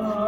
Oh.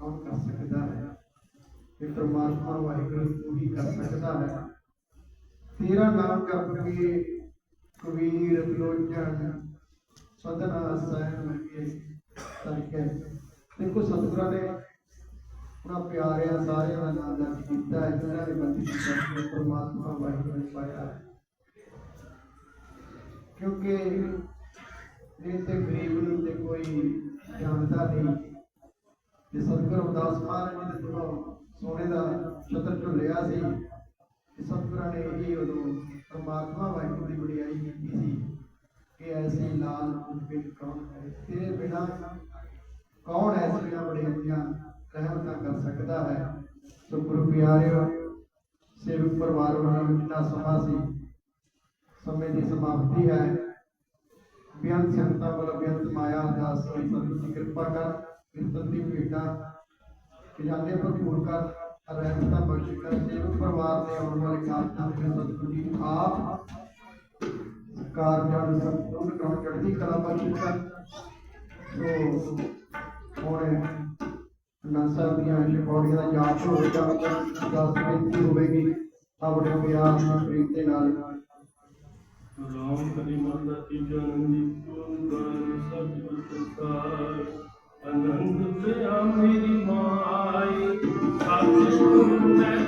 ਕੌਣ ਕਰ ਸਕਦਾ ਹੈ ਇਹ ਪ੍ਰਮਾਤਮਾ ਵਾਹਿਗੁਰੂ ਤੂੰ ਹੀ ਕਰ ਸਕਦਾ ਹੈ ਤੇਰਾ ਨਾਮ ਜਪ ਕੇ ਕਬੀਰ ਲੋਚਨ ਸਦਨਾ ਸਹਿਣ ਲੱਗੇ ਕਰਕੇ ਦੇਖੋ ਸਤਿਗੁਰਾਂ ਨੇ ਉਹਨਾਂ ਪਿਆਰਿਆਂ ਸਾਰਿਆਂ ਦਾ ਨਾਮ ਜਪ ਕੀਤਾ ਹੈ ਜਿਨ੍ਹਾਂ ਨੇ ਬੰਦੀ ਕੀਤੀ ਪ੍ਰਮਾਤਮਾ ਵਾਹਿਗੁਰੂ ਨੇ ਪਾਇਆ ਹੈ। ਕਿਉਂਕਿ ਇਹ ਤੇ ਗਰੀਬ ਨੂੰ ਤੇ ਕੋਈ ਜਾਣਦਾ ਨਹੀਂ ਕਿ ਸਤਿਗੁਰੂ ਅਰਦਾਸ ਮਹਾਰਾਜ ਜੀ ਦੇ ਸੋਨੇ ਦਾ ਛਤਰ ਝੁੱਲਿਆ ਸੀ। ਕਿ ਸਤਿਗੁਰਾਂ ਨੇ ਇਹ ਉਦੋਂ ਪਰਮਾਤਮਾ ਵਾਹਿਗੁਰੂ ਦੀ ਵਡਿਆਈ ਕੀਤੀ ਸੀ ਕਿ ਐਸੀ ਲਾਲ ਮੁਕਤ ਕੌਣ ਹੈ? ਤੇਰੇ ਬਿਨਾ ਕੌਣ ਐਸੀਆਂ ਵਡਿਆਈਆਂ ਰਹਿਮਤਾਂ ਕਰ ਸਕਦਾ ਹੈ? ਸੋ ਗੁਰੂ ਪਿਆਰਿਓ ਸੇਵਕ ਪਰਿਵਾਰ ਵਾਲਾ ਜਿੰਨਾ ਸਮਾਂ ਸੀ, ਸਮੇਂ ਦੀ ਸਮਾਪਤੀ ਹੈ। ਬੇਅੰਤ ਸੰਤਾਂ ਵੱਲੋਂ ਬੇਅੰਤ ਮਾਇਆ ਅਰਦਾਸ ਹੋਈ। ਸਤਿਗੁਰ ਕਿਰਪਾ ਕਰ ਕੀਰਤਨ ਦੀ ਭੇਟਾ ਖਜ਼ਾਨੇ ਭਰਪੂਰ ਕਰ ਰਹਿਮਤਾਂ ਬਖਸ਼ ਕਰ ਸੇਵਕ ਪਰਿਵਾਰ ਦੇ ਆਉਣ ਵਾਲੇ ਕਾਰਜਾਂ ਦੇ ਸਤਿਗੁਰ ਜੀ ਆਪ ਕਾਰਜਾਂ ਨੂੰ ਸੰਪੂਰਨ ਕਰਨ ਚੜ੍ਹਦੀ ਕਲਾ ਬਖਸ਼ ਕਰ ਸੋ ਹੁਣ ਅਨੰਦ ਦੀਆਂ ਸ਼ਪੌੜੀਆਂ ਦਾ ਜਾਪ ਹੋਵੇਗਾ ਅਰਦਾਸ ਬੇਨਤੀ ਹੋਵੇਗੀ। ਆਪਣੇ ਪਿਆਰ ਨਾਲ ਦੇ ਨਾਲ। ਰਾਮ ਕਰੀ ਮੰਦਾ ਤੀਜਾ ਨੰਦੀ ਤੁੰਗਨ ਸਭ ਪ੍ਰਸਾਰ ਅਨੰਦ ਪਿਆ ਮੇਰੀ ਮਾਈ ਸਤਿਗੁਰ ਮੈਂ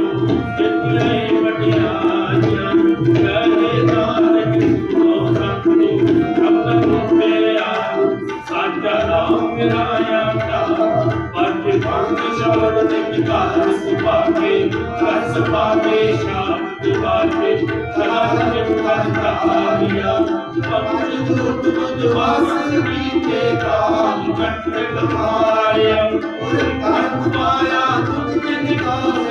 ਨਾਮ ਮੇਰਾ ਆਇਆ ਪੰਜ ਪੰਜ ਸ਼ਬਦ ਦੇ ਵਿਕਾਰ ਸੁਭਾਗੇ ਕਰ ਸੁਭਾਗੇ ਸ਼ਾਂਤ ਦਿਵਾਲੇ ਸਦਾ ਸਭ ਕਰਤਾ ਆਇਆ ਪੰਜ ਦੂਤ ਬੁੱਧ ਵਾਸਨ ਕੀਤੇ ਕਾਲ ਕੰਟ ਕਮਾਇਆ ਉਰ ਕਰ ਪਾਇਆ ਤੁਧ ਨਿਕਾਸੇ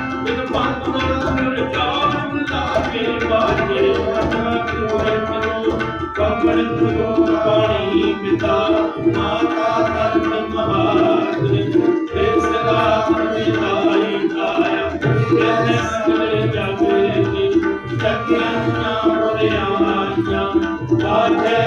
ਪੂਰੇ ਪਾਰ ਬ੍ਰਹਮ ਪਾਇਆ ਉਤਰੇ ਸਗਲ ਸੂਰੇ ਦੂਰ ਲੋਕ ਸੰਤਾਪ ਉਤਰੇ ਸੋਈ ਸੰਗੀ ਮਾਰੀ ਨਾਨਕ ਕਾਰਜ ਕਟੇ ਸਤ ਪੂਰੇ ਕਰਤੇ ਜਾਣ ਸੋਚੇ ਤੁਨੀ ਕਰਤੇ ਤੁਮ ਸਤ ਗੁਰਨੇ ਨਮ ਪਰ ਤੁਰੇ ਬਿਨ ਪੰਤ ਨਰ ਜਾਨ ਲਾਗੇ ਬਾਜੇ ਅਨਾ ਤੁਰੇ ਮਨੋ ਕਮਲ ਤੁਰੋ ਪਾਣੀ ਪਿਤਾ ਮਾਤਾ ਤਨ ਮਹਾਤਰੇ ਤੇ ਸਦਾ ਤੇ ਲਾਈ ਕਾਇਆ ਕਹਿੰਦੇ ਸਗਲੇ ਜਾਗੇ ਜੀ ਜਗਿਆ ਨਾ ਮੁਰੇ ਆਇਆ। ਬਾਜੇ